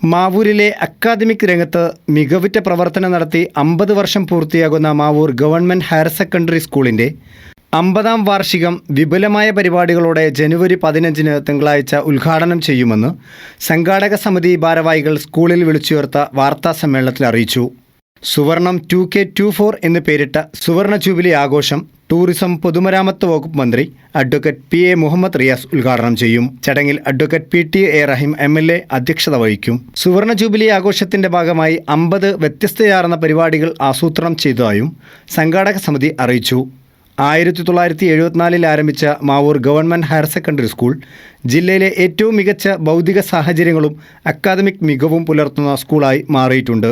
മാവൂരിലെ academic രംഗത്ത് മികവുറ്റ പ്രവർത്തനം നടത്തി അമ്പത് വർഷം പൂർത്തിയാകുന്ന മാവൂർ ഗവൺമെന്റ് ഹയർ സെക്കൻഡറി സ്കൂളിന്റെ അമ്പതാം വാർഷികം വിപുലമായ പരിപാടികളോടെ ജനുവരി പതിനഞ്ചിന് തിങ്കളാഴ്ച ഉദ്ഘാടനം ചെയ്യുമെന്ന് സംഘാടക സമിതി ഭാരവാഹികൾ സ്കൂളിൽ വിളിച്ചുയർത്ത വാർത്താ സമ്മേളനത്തിൽ അറിയിച്ചു. സുവർണം ടു കെ ടു ഫോർ എന്ന് പേരിട്ട സുവർണ ജൂബിലി ആഘോഷം ടൂറിസം പൊതുമരാമത്ത് വകുപ്പ് മന്ത്രി advocate P A Muhammad Riyas ഉദ്ഘാടനം ചെയ്യും. ചടങ്ങിൽ advocate P T A Rahim M L A അധ്യക്ഷത വഹിക്കും. സുവർണ ജൂബിലി ആഘോഷത്തിന്റെ ഭാഗമായി അമ്പത് വ്യത്യസ്തയാർന്ന പരിപാടികൾ ആസൂത്രണം ചെയ്തതായും സംഘാടക സമിതി അറിയിച്ചു. ആയിരത്തി തൊള്ളായിരത്തി എഴുപത്തിനാലിൽ ആരംഭിച്ച Mavoor government higher secondary school ജില്ലയിലെ ഏറ്റവും മികച്ച ഭൗതിക സാഹചര്യങ്ങളും അക്കാദമിക് മികവും പുലർത്തുന്ന സ്കൂളായി മാറിയിട്ടുണ്ട്.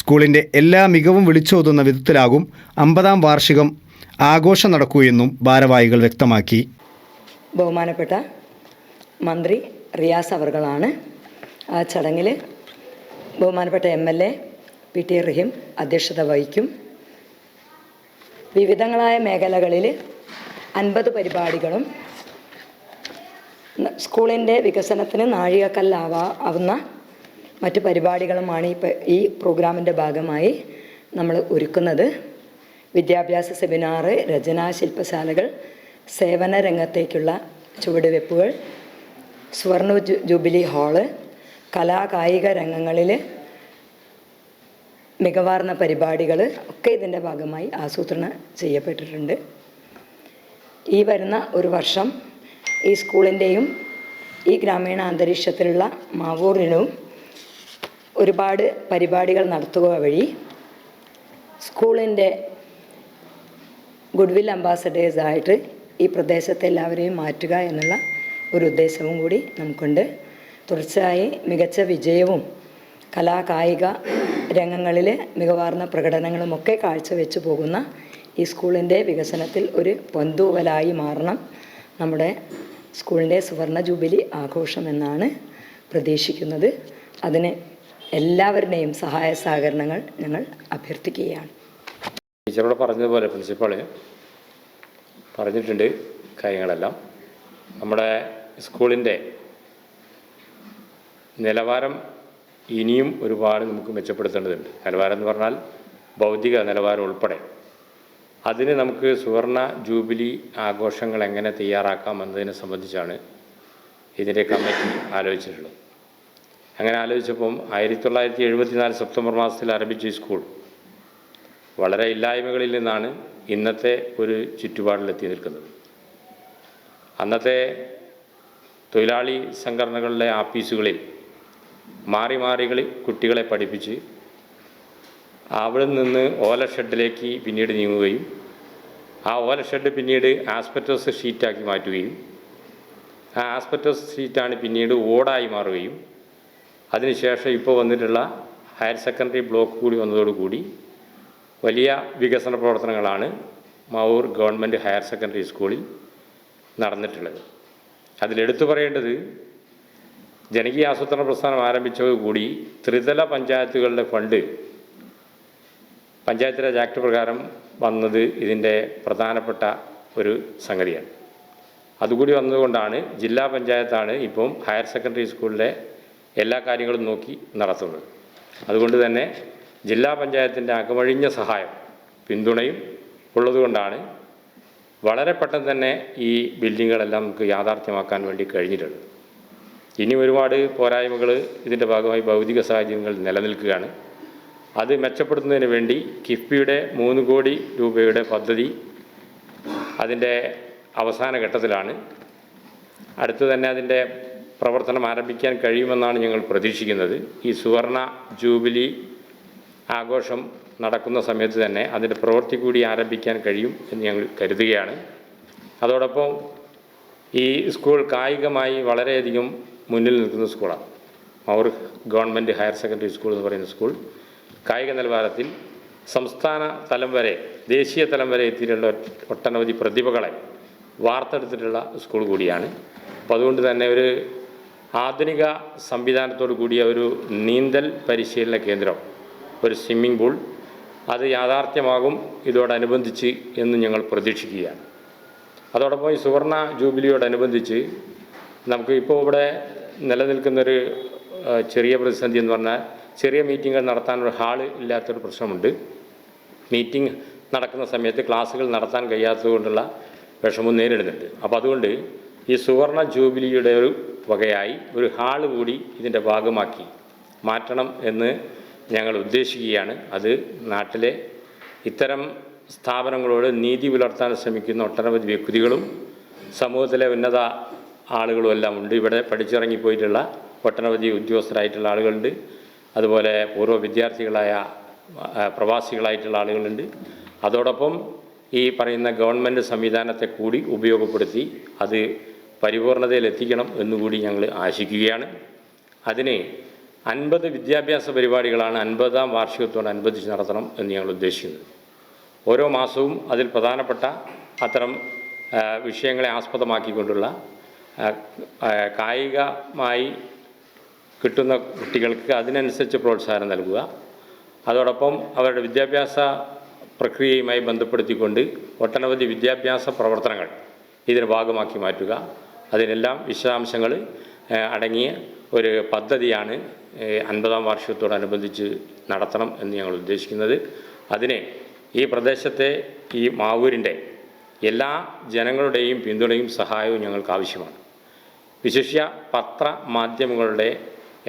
സ്കൂളിന്റെ എല്ലാ മികവും വിളിച്ചോതുന്ന വിധത്തിലാകും അമ്പതാം വാർഷികം ആഘോഷം നടക്കുകയെന്നും ഭാരവാഹികൾ വ്യക്തമാക്കി. ബഹുമാനപ്പെട്ട മന്ത്രി റിയാസ് അവർകളാണ് ആ ചടങ്ങിൽ ബഹുമാനപ്പെട്ട M L A P T Rahim അധ്യക്ഷത വഹിക്കും. വിവിധങ്ങളായ മേഖലകളിൽ അൻപത് പരിപാടികളും സ്കൂളിന്റെ വികസനത്തിന് നാഴികക്കല്ലാവാ ആവുന്ന മറ്റ് പരിപാടികളുമാണ് ഈ ഈ പ്രോഗ്രാമിന്റെ ഭാഗമായി നമ്മൾ ഒരുക്കുന്നത്. വിദ്യാഭ്യാസ സെമിനാറ് രചനാ ശില്പശാലകൾ സേവന രംഗത്തേക്കുള്ള ചുവടുവെപ്പുകൾ സുവർണ ജൂബിലി ഹാൾ കലാകായിക രംഗങ്ങളിൽ മികവാർന്ന പരിപാടികൾ ഒക്കെ ഇതിന്റെ ഭാഗമായി ആസൂത്രണം ചെയ്യപ്പെട്ടിട്ടുണ്ട്. ഈ വരുന്ന ഒരു വർഷം ഈ സ്കൂളിന്റെയും ഈ ഗ്രാമീണ അന്തരീക്ഷത്തിലുള്ള മാവൂറിനും ഒരുപാട് പരിപാടികൾ നടത്തുക വഴി സ്കൂളിന്റെ ഗുഡ്വിൽ അംബാസഡേഴ്സായിട്ട് ഈ പ്രദേശത്തെ എല്ലാവരെയും മാറ്റുക എന്നുള്ള ഒരു ഉദ്ദേശവും കൂടി നമുക്കുണ്ട്. തുടർച്ചയായി മികച്ച വിജയവും കലാകായിക രംഗങ്ങളിൽ മികവാർന്ന പ്രകടനങ്ങളുമൊക്കെ കാഴ്ചവെച്ച് പോകുന്ന ഈ സ്കൂളിന്റെ വികസനത്തിൽ ഒരു പൊന്തൂവലായി മാറണം. നമ്മുടെ സ്കൂളിന്റെ സുവർണ ജൂബിലി ആഘോഷമെന്നാണ് പ്രതീക്ഷിക്കുന്നത്. അതിന് എല്ലാവരുടെയും സഹായ സഹകരണങ്ങൾ ഞങ്ങൾ അഭ്യർത്ഥിക്കുകയാണ്. ടീച്ചറോട് പറഞ്ഞതുപോലെ പ്രിൻസിപ്പാൾ പറഞ്ഞിട്ടുണ്ട് കാര്യങ്ങളെല്ലാം. നമ്മുടെ സ്കൂളിന്റെ നിലവാരം ഇനിയും ഒരുപാട് നമുക്ക് മെച്ചപ്പെടുത്തേണ്ടതുണ്ട്. നിലവാരം എന്ന് പറഞ്ഞാൽ ഭൗതിക നിലവാരം ഉൾപ്പെടെ. അതിന് നമുക്ക് സുവർണ ജൂബിലി ആഘോഷങ്ങൾ എങ്ങനെ തയ്യാറാക്കാം എന്നതിനെ സംബന്ധിച്ചാണ് ഇതിന്റെ കമ്മിറ്റി ആലോചിച്ചിട്ടുള്ളത്. അങ്ങനെ ആലോചിച്ചപ്പം ആയിരത്തി തൊള്ളായിരത്തി എഴുപത്തിനാല് സെപ്റ്റംബർ മാസത്തിൽ ആരംഭിച്ച ഈ സ്കൂൾ വളരെ ഇല്ലായ്മകളിൽ നിന്നാണ് ഇന്നത്തെ ഒരു ചുറ്റുപാടിലെത്തി നിൽക്കുന്നത്. അന്നത്തെ തൊഴിലാളി സംഘടനകളുടെ ആഫീസുകളിൽ മാറി മാറി കുട്ടികളെ പഠിപ്പിച്ച് അവിടെ നിന്ന് ഓല ഷെഡിലേക്ക് പിന്നീട് നീങ്ങുകയും ആ ഓല ഷെഡ് പിന്നീട് ആസ്പെറ്റോസ് ഷീറ്റാക്കി മാറ്റുകയും ആ ആസ്പെറ്റോസ് ഷീറ്റാണ് പിന്നീട് ഓടായി മാറുകയും അതിനുശേഷം ഇപ്പോൾ വന്നിട്ടുള്ള ഹയർ സെക്കൻഡറി ബ്ലോക്ക് കൂടി വന്നതോടുകൂടി വലിയ വികസന പ്രവർത്തനങ്ങളാണ് മാവൂർ ഗവൺമെന്റ് ഹയർ സെക്കൻഡറി സ്കൂളിൽ നടന്നിട്ടുള്ളത്. അതിലെടുത്തു പറയേണ്ടത് ജനകീയ ആസൂത്രണ പ്രസ്ഥാനം ആരംഭിച്ചതോടുകൂടി ത്രിതല പഞ്ചായത്തുകളുടെ ഫണ്ട് പഞ്ചായത്ത് രാജ് ആക്ട് പ്രകാരം വന്നത് ഇതിന്റെ പ്രധാനപ്പെട്ട ഒരു സംഗതിയാണ്. അതുകൂടി വന്നതുകൊണ്ടാണ് ജില്ലാ പഞ്ചായത്താണ് ഇപ്പം ഹയർ സെക്കൻഡറി സ്കൂളിലെ എല്ലാ കാര്യങ്ങളും നോക്കി നടത്തുന്നത്. അതുകൊണ്ട് തന്നെ ജില്ലാ പഞ്ചായത്തിന്റെ അകമഴിഞ്ഞ സഹായം പിന്തുണയും ഉള്ളതുകൊണ്ടാണ് വളരെ പെട്ടെന്ന് തന്നെ ഈ ബിൽഡിങ്ങുകളെല്ലാം നമുക്ക് യാഥാർത്ഥ്യമാക്കാൻ വേണ്ടി കഴിഞ്ഞിട്ടുണ്ട് ഇനി ഒരുപാട് പോരായ്മകൾ ഇതിന്റെ ഭാഗമായി ഭൗതിക സാഹചര്യങ്ങൾ നിലനിൽക്കുകയാണ്. അത് മെച്ചപ്പെടുത്തുന്നതിന് വേണ്ടി കിഫ്ബിയുടെ മൂന്ന് കോടി രൂപയുടെ പദ്ധതി അതിന്റെ അവസാന ഘട്ടത്തിലാണ്. അടുത്ത് തന്നെ അതിന്റെ പ്രവർത്തനം ആരംഭിക്കാൻ കഴിയുമെന്നാണ് ഞങ്ങൾ പ്രതീക്ഷിക്കുന്നത്. ഈ സുവർണ ജൂബിലി ആഘോഷം നടക്കുന്ന സമയത്ത് തന്നെ അതിന്റെ പ്രവൃത്തി കൂടി ആരംഭിക്കാൻ കഴിയും എന്ന് ഞങ്ങൾ കരുതുകയാണ്. അതോടൊപ്പം ഈ സ്കൂൾ കായികമായി വളരെയധികം മുന്നിൽ നിൽക്കുന്ന സ്കൂളാണ്. Mavoor government higher secondary school എന്ന് പറയുന്ന സ്കൂൾ. കായിക നിലവാരത്തിൽ സംസ്ഥാന തലം വരെ ദേശീയ തലം വരെ എത്തിയിട്ടുള്ള ഒട്ടനവധി പ്രതിഭകളെ വാർത്തെടുത്തിട്ടുള്ള സ്കൂൾ കൂടിയാണ്. അപ്പോൾ അതുകൊണ്ട് തന്നെ ഒരു ആധുനിക സംവിധാനത്തോടു കൂടിയ ഒരു നീന്തൽ പരിശീലന കേന്ദ്രം ഒരു സ്വിമ്മിംഗ് പൂൾ അത് യാഥാർത്ഥ്യമാകും ഇതോടനുബന്ധിച്ച് എന്ന് ഞങ്ങൾ പ്രതീക്ഷിക്കുകയാണ്. അതോടൊപ്പം ഈ സുവർണ ജൂബിലിയോടനുബന്ധിച്ച് നമുക്ക് ഇപ്പോൾ ഇവിടെ നിലനിൽക്കുന്നൊരു ചെറിയ പ്രതിസന്ധി എന്ന് പറഞ്ഞാൽ ചെറിയ മീറ്റിങ്ങുകൾ നടത്താനൊരു ഹാൾ ഇല്ലാത്തൊരു പ്രശ്നമുണ്ട്. മീറ്റിംഗ് നടക്കുന്ന സമയത്ത് ക്ലാസ്സുകൾ നടത്താൻ കഴിയാത്തതുകൊണ്ടുള്ള വിഷമം നേരിടുന്നുണ്ട്. അപ്പോൾ അതുകൊണ്ട് ഈ സുവർണ ജൂബിലിയുടെ ഒരു വകയായി ഒരു ഹാൾ കൂടി ഇതിന്റെ ഭാഗമാക്കി മാറ്റണം എന്ന് ഞങ്ങൾ ഉദ്ദേശിക്കുകയാണ്. അത് നാട്ടിലെ ഇത്തരം സ്ഥാപനങ്ങളോട് നീതി പുലർത്താൻ ശ്രമിക്കുന്ന ഒട്ടനവധി വ്യക്തികളും സമൂഹത്തിലെ ഉന്നത ആളുകളും എല്ലാം ഉണ്ട്. ഇവിടെ പഠിച്ചിറങ്ങിപ്പോയിട്ടുള്ള ഒട്ടനവധി ഉദ്യോഗസ്ഥരായിട്ടുള്ള ആളുകളുണ്ട്. അതുപോലെ പൂർവ വിദ്യാർത്ഥികളായ പ്രവാസികളായിട്ടുള്ള ആളുകളുണ്ട്. അതോടൊപ്പം ഈ പറയുന്ന ഗവൺമെന്റ് സംവിധാനത്തെ കൂടി ഉപയോഗപ്പെടുത്തി അത് പരിപൂർണതയിലെത്തിക്കണം എന്നുകൂടി ഞങ്ങൾ ആശിക്കുകയാണ്. അതിന് അൻപത് വിദ്യാഭ്യാസ പരിപാടികളാണ് അൻപതാം വാർഷികത്തോടനുബന്ധിച്ച് നടത്തണം എന്ന് ഞങ്ങൾ ഉദ്ദേശിക്കുന്നത് ഓരോ മാസവും അതിൽ പ്രധാനപ്പെട്ട അത്തരം വിഷയങ്ങളെ ആസ്പദമാക്കിക്കൊണ്ടുള്ള കായികമായി കിട്ടുന്ന കുട്ടികൾക്ക് അതിനനുസരിച്ച് പ്രോത്സാഹനം നൽകുക. അതോടൊപ്പം അവരുടെ വിദ്യാഭ്യാസ പ്രക്രിയയുമായി ബന്ധപ്പെടുത്തിക്കൊണ്ട് ഒട്ടനവധി വിദ്യാഭ്യാസ പ്രവർത്തനങ്ങൾ ഇതിന് ഭാഗമാക്കി മാറ്റുക. അതിനെല്ലാം വിശദാംശങ്ങൾ അടങ്ങിയ ഒരു പദ്ധതിയാണ് അൻപതാം വാർഷികത്തോടനുബന്ധിച്ച് നടത്തണം എന്ന് ഞങ്ങൾ ഉദ്ദേശിക്കുന്നത്. അതിന് ഈ പ്രദേശത്തെ ഈ മാവൂരിന്റെ എല്ലാ ജനങ്ങളുടെയും പിന്തുണയും സഹായവും ഞങ്ങൾക്ക് ആവശ്യമാണ്. വിശിഷ്യ പത്ര മാധ്യമങ്ങളുടെ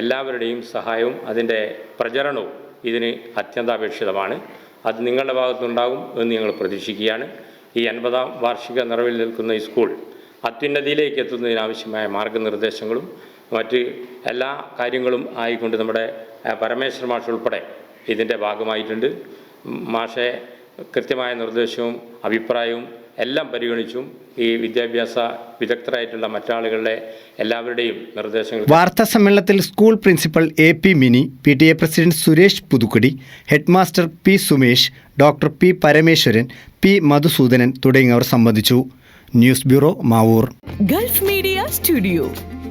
എല്ലാവരുടെയും സഹായവും അതിന്റെ പ്രചരണവും ഇതിന് അത്യന്താപേക്ഷിതമാണ്. അത് നിങ്ങളുടെ ഭാഗത്തുണ്ടാകും എന്ന് ഞങ്ങൾ പ്രതീക്ഷിക്കുകയാണ്. ഈ അൻപതാം വാർഷിക നിറവിൽ നിൽക്കുന്ന ഈ സ്കൂൾ അത്യുന്നതിയിലേക്ക് എത്തുന്നതിനാവശ്യമായ മാർഗനിർദ്ദേശങ്ങളും മറ്റ് എല്ലാ കാര്യങ്ങളും ആയിക്കൊണ്ട് നമ്മുടെ പരമേശ്വര മാഷ് ഉൾപ്പെടെ ഇതിന്റെ ഭാഗമായിട്ടുണ്ട്. മാഷെ കൃത്യമായ നിർദ്ദേശവും അഭിപ്രായവും എല്ലാം പരിഗണിച്ചും ഈ വിദ്യാഭ്യാസ വിദഗ്ധരായിട്ടുള്ള മറ്റാളുകളുടെ എല്ലാവരുടെയും നിർദ്ദേശങ്ങൾ വാർത്താ സമ്മേളനത്തിൽ school principal A P Mini P T A president Suresh Puthukkudi headmaster P Sumesh doctor P Parameswaran P Madhusoodanan തുടങ്ങിയവർ സംബന്ധിച്ചു. News bureau Mavoor. Gulf media studio.